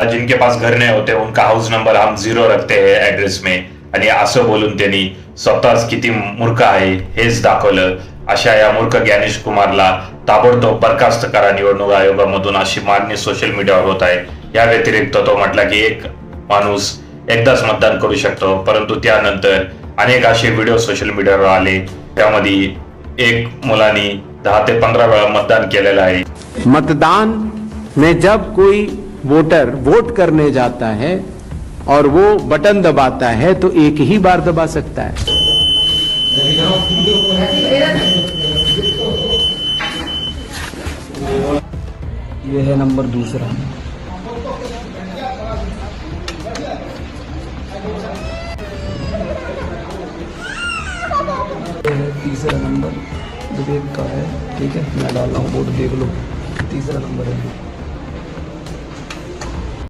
जिनके पास घर नहीं होते उनका हाऊस नंबर हम जीरो रखते हैं ऍड्रेस में। आणि असं बोलून त्यांनी स्वतःच किती मूर्ख आहे हेच दाखवलं. अशा या मूर्ख ज्ञानेश कुमारला ताबडतोब बरखास्त करा निवडणूक आयोगामधून अशी मागणी सोशल मीडियावर होत आहे. या व्यतिरिक्त तो म्हटला की एक माणूस एकदाच मतदान करू शकतो परंतु त्यानंतर अनेक असे व्हिडिओ सोशल मीडियावर आले. त्यामध्ये एक मुलानी दहा ते पंधरा वेळा मतदान केलेलं आहे. मतदान में जब कोई वोटर वोट करने जाता है और वो बटन दबाता है तो एक ही बार दबा सकता है। ये है नंबर दूसरा। तीसरा नंबर। विवेक का है, ठीक है? मैं डाल रहा हूँ, वोट देख लो। तीसरा नंबर है।